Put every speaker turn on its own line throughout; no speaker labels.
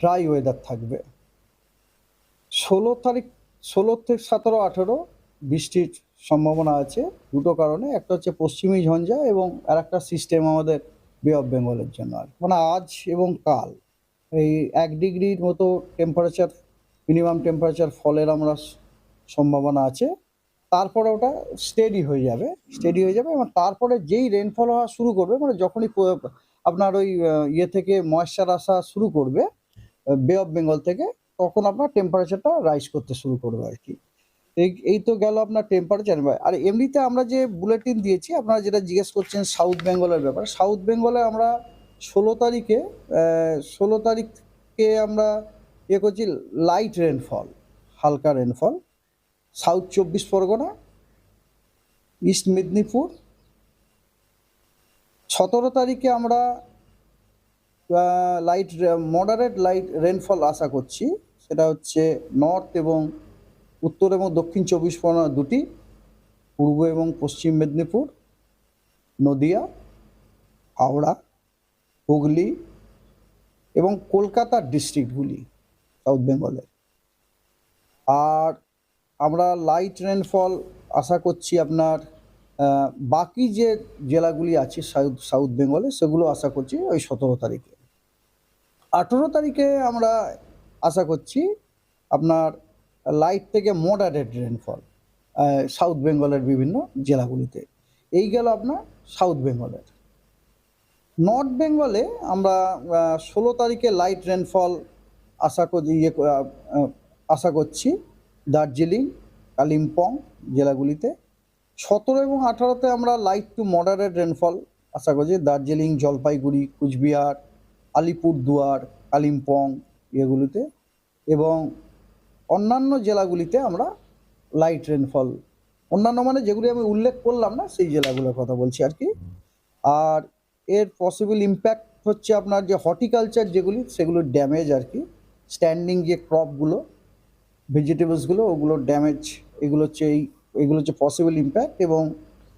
Dry weather থাকবে। ষোলো তারিখ, ষোলো থেকে সতেরো, আঠেরো বৃষ্টির সম্ভাবনা আছে দুটো কারণে। একটা হচ্ছে পশ্চিমী ঝঞ্ঝা এবং আর একটা সিস্টেম আমাদের বে অফ বেঙ্গলের জন্য আর মানে আজ এবং কাল। এই এক ডিগ্রির মতো টেম্পারেচার মিনিমাম টেম্পারেচার ফলের আমরা সম্ভাবনা আছে। তারপরে ওটা স্টেডি হয়ে যাবে স্টেডি হয়ে যাবে এবং তারপরে যেই রেনফল হওয়া শুরু করবে মানে যখনই আপনার ওই ইয়ে থেকে ময়েশ্চার আসা শুরু করবে বে অফ বেঙ্গল থেকে তখন আপনার টেম্পারেচারটা রাইজ করতে শুরু করবে আর কি। এই এই তো গেল আপনার টেম্পারেচার আর এমনিতে আমরা যে বুলেটিন দিয়েছি, আপনারা যেটা জিজ্ঞেস করছেন সাউথ বেঙ্গলের ব্যাপার সাউথ বেঙ্গলে আমরা ষোলো তারিখে ষোলো তারিখকে আমরা ইয়ে করছি লাইট রেনফল হালকা রেনফল সাউথ চব্বিশ পরগনা ইস্ট মেদিনীপুর সতেরো তারিখে আমরা লাইট মডারেট লাইট রেনফল আশা করছি। সেটা হচ্ছে নর্থ এবং উত্তর এবং দক্ষিণ চব্বিশ পরগনা দুটি, পূর্ব এবং পশ্চিম মেদিনীপুর, নদিয়া, হাওড়া, হুগলি এবং কলকাতার ডিস্ট্রিক্টগুলি সাউথ বেঙ্গলের আর আমরা লাইট রেনফল আশা করছি আপনার বাকি যে জেলাগুলি আছে সাউথ সাউথ বেঙ্গলে সেগুলো আশা করছি ওই সতেরো তারিখে। আঠেরো তারিখে আমরা আশা করছি আপনার লাইট থেকে মডারেট রেনফল সাউথ বেঙ্গলের বিভিন্ন জেলাগুলিতে। এই গেল আপনার সাউথ বেঙ্গলের নর্থ বেঙ্গলে আমরা ষোলো তারিখে লাইট রেনফল আশা করি ইয়ে আশা করছি দার্জিলিং, কালিম্পং জেলাগুলিতে। সতেরো এবং আঠারোতে আমরা লাইট টু মডারেট রেনফল আশা করছি দার্জিলিং, জলপাইগুড়ি, কুচবিহার আলিপুরদুয়ার, কালিম্পং এগুলিতে এবং অন্যান্য জেলাগুলিতে আমরা লাইট রেনফল অন্যান্য মানে যেগুলি আমি উল্লেখ করলাম না, সেই জেলাগুলোর কথা বলছি আর কি। আর এর পসিবল ইম্প্যাক্ট হচ্ছে আপনার যে হর্টিকালচার যেগুলি, সেগুলোর ড্যামেজ আর কি। স্ট্যান্ডিং যে ক্রপগুলো ভেজিটেবলসগুলো ওগুলো ড্যামেজ এগুলো হচ্ছে এই, এগুলো হচ্ছে পসিবল ইম্প্যাক্ট এবং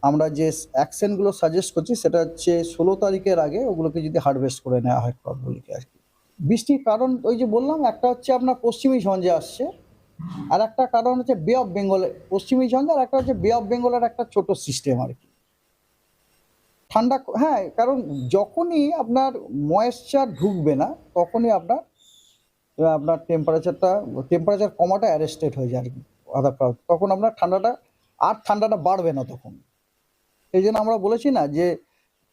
আমরা যে অ্যাকশনগুলো সাজেস্ট করছি, সেটা হচ্ছে ষোলো তারিখের আগে ওগুলোকে যদি হারভেস্ট করে নেওয়া হয় ক্রপগুলিকে আর কি। বৃষ্টির কারণ ওই যে বললাম, একটা হচ্ছে আপনার পশ্চিমী ঝঞ্ঝে আসছে, আর একটা কারণ হচ্ছে বে অফ বেঙ্গলে পশ্চিমী ঝঞ্ঝা, আর একটা হচ্ছে বে অফ বেঙ্গলের একটা ছোট সিস্টেম আর কি। ঠান্ডা হ্যাঁ কারণ যখনই আপনার ময়েশ্চার ঢুকবে না, তখনই আপনার আপনার টেম্পারেচারটা টেম্পারেচার কমাটা অ্যারেস্টেড হয়ে যায় আর কি প্রায়। তখন আপনার ঠান্ডাটা, আর ঠান্ডাটা বাড়বে না তখন। এই জন্য আমরা বলেছি না যে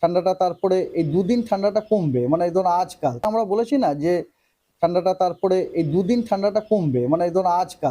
ঠান্ডাটা তারপরে এই দুদিন ঠান্ডাটা কমবে মানে ধরুন আজকাল। আমরা বলেছি না যে ঠান্ডাটা তারপরে এই দুদিন ঠান্ডাটা কমবে মানে ধরুন আজকাল।